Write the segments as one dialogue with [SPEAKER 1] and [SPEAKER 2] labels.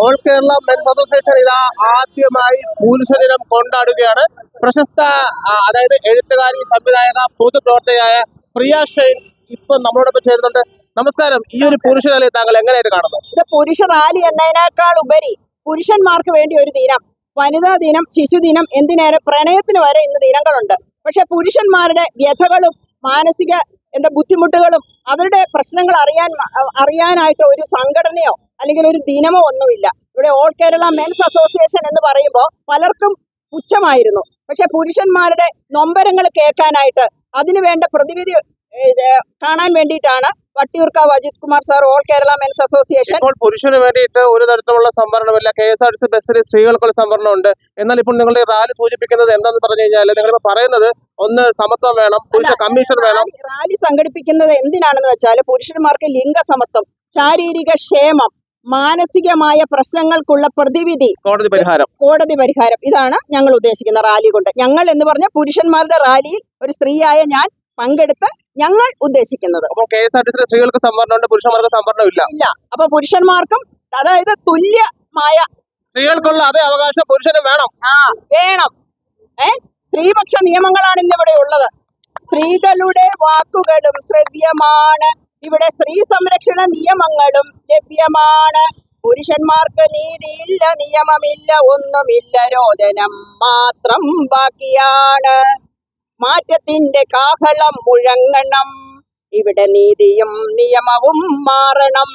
[SPEAKER 1] All Kerala men's association ഇതാ ആദ്യമായി പുരുഷ ദിനം കൊണ്ടാടുകയാണ്. പ്രശസ്ത അതായത് എഴുത്തുകാരി സംവിധായക പൊതുപ്രവർത്തകയായ പ്രിയ ഷെയ്ൻ ഇപ്പൊ നമ്മളോടൊപ്പം ചേരുന്നുണ്ട്. നമസ്കാരം. ഈ ഒരു പുരുഷ റാലി താങ്കൾ എങ്ങനെയായിട്ട് കാണുന്നു?
[SPEAKER 2] ഇത് പുരുഷ റാലി എന്നതിനേക്കാൾ ഉപരി പുരുഷന്മാർക്ക് വേണ്ടി ഒരു ദിനം. വനിതാ ദിനം ശിശുദിനം എന്തിനേറെ പ്രണയത്തിന് വരെ ഇന്ന് ദിനങ്ങളുണ്ട്. പക്ഷെ പുരുഷന്മാരുടെ വ്യഥകളും മാനസിക എന്താ ബുദ്ധിമുട്ടുകളും അവരുടെ പ്രശ്നങ്ങൾ അറിയാൻ അറിയാനായിട്ട് ഒരു സംഘടനയോ അല്ലെങ്കിൽ ഒരു ദിനമോ ഒന്നുമില്ല. ഇവിടെ ഓൾ കേരള മെൻസ് അസോസിയേഷൻ എന്ന് പറയുമ്പോൾ പലർക്കും പുച്ഛമായിരുന്നു. പക്ഷെ പുരുഷന്മാരുടെ നൊമ്പരങ്ങൾ കേൾക്കാനായിട്ട് അതിനു വേണ്ട പ്രതിവിധി കാണാൻ വേണ്ടിയിട്ടാണ് Vattiyoorkavu Ajith Kumar sir all Kerala men's association
[SPEAKER 1] ഇപ്പോൾ പുരുഷന് വേണ്ടിയിട്ട് ഒരു തരത്തിലുള്ള സംവരണമില്ല. K S R T C ബസ്സിൽ സ്ത്രീകൾക്കുള്ള സംവരണം ഉണ്ട് എന്നാൽ ഇപ്പോൾ നിങ്ങളുടെ റാലി സൂചിപ്പിക്കുന്നത് എന്താണെന്ന് പറഞ്ഞു കഴിഞ്ഞാൽ നിങ്ങൾ പറയുന്നത് ഒന്ന് സമത്വം വേണം പുരുഷ കമ്മീഷൻ വേണം.
[SPEAKER 2] റാലി- റാലി സംഘടിപ്പിക്കുന്നത് എന്തിനാണെന്ന് വെച്ചാൽ പുരുഷന്മാർക്ക് ലിംഗസമത്വം ശാരീരിക ക്ഷേമം മാനസികമായ പ്രശ്നങ്ങൾക്കുള്ള പ്രതിവിധി.
[SPEAKER 1] കോടതി പരിഹാരം.
[SPEAKER 2] കോടതി പരിഹാരം. ഇതാണ് ഞങ്ങൾ ഉദ്ദേശിക്കുന്ന റാലി കൊണ്ട്. ഞങ്ങൾ എന്ന് പറഞ്ഞ പുരുഷന്മാരുടെ റാലിയിൽ ഒരു സ്ത്രീയായ ഞാൻ പങ്കെടുത്ത് ഞങ്ങൾ ഉദ്ദേശിക്കുന്നത്.
[SPEAKER 1] സ്ത്രീകൾക്ക് സംവരണം ഉണ്ട് പുരുഷന്മാർക്ക് സംവരണം
[SPEAKER 2] ഇല്ല. അപ്പൊ പുരുഷന്മാർക്കും അതായത് തുല്യമായ
[SPEAKER 1] സ്ത്രീകൾക്കുള്ള അതേ അവകാശം പുരുഷനും വേണം.
[SPEAKER 2] ആ വേണം. ഏ? സ്ത്രീപക്ഷ നിയമങ്ങളാണ് ഇന്നിവിടെ ഉള്ളത്. സ്ത്രീകളുടെ വാക്കുകളും ശ്രവ്യമാണ് ഇവിടെ സ്ത്രീ സംരക്ഷണ നിയമങ്ങളും ലഭ്യമാണ്. പുരുഷന്മാർക്ക് നീതിയില്ല നിയമമില്ല ഒന്നുമില്ല രോദനം മാത്രം ബാക്കിയാണ്. മാറ്റത്തിന്റെ കാഹളം മുഴങ്ങണം. ഇവിടെ നീതിയും നിയമവും മാറണം.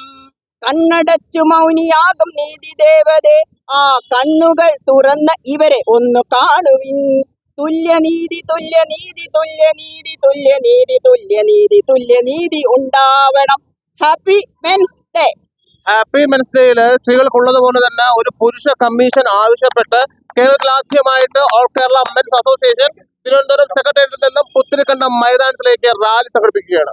[SPEAKER 2] കണ്ണടച്ചു മൗനിയാകും നീതി ദേവതേ. ആ കണ്ണുകൾ തുറന്ന ഇവരെ ഒന്ന് കാണുവിൻ. തുല്യനീതി തുല്യനീതി തുല്യനീതി തുല്യനീതി തുല്യനീതി തുല്യനീതി ഉണ്ടാവണം. Happy men's day
[SPEAKER 1] happy men's ഡേയിൽ സ്ത്രീകൾക്കുള്ളത് പോലെ തന്നെ ഒരു പുരുഷ കമ്മീഷൻ ആവശ്യപ്പെട്ട് കേരളത്തിൽ ആദ്യമായിട്ട് all Kerala men's association Thiruvananthapuram സെക്രട്ടേറിയറ്റിൽ നിന്നും പുത്തിരിക്കണ്ടം മൈതാനത്തിലേക്ക് റാലി സംഘടിപ്പിക്കുകയാണ്.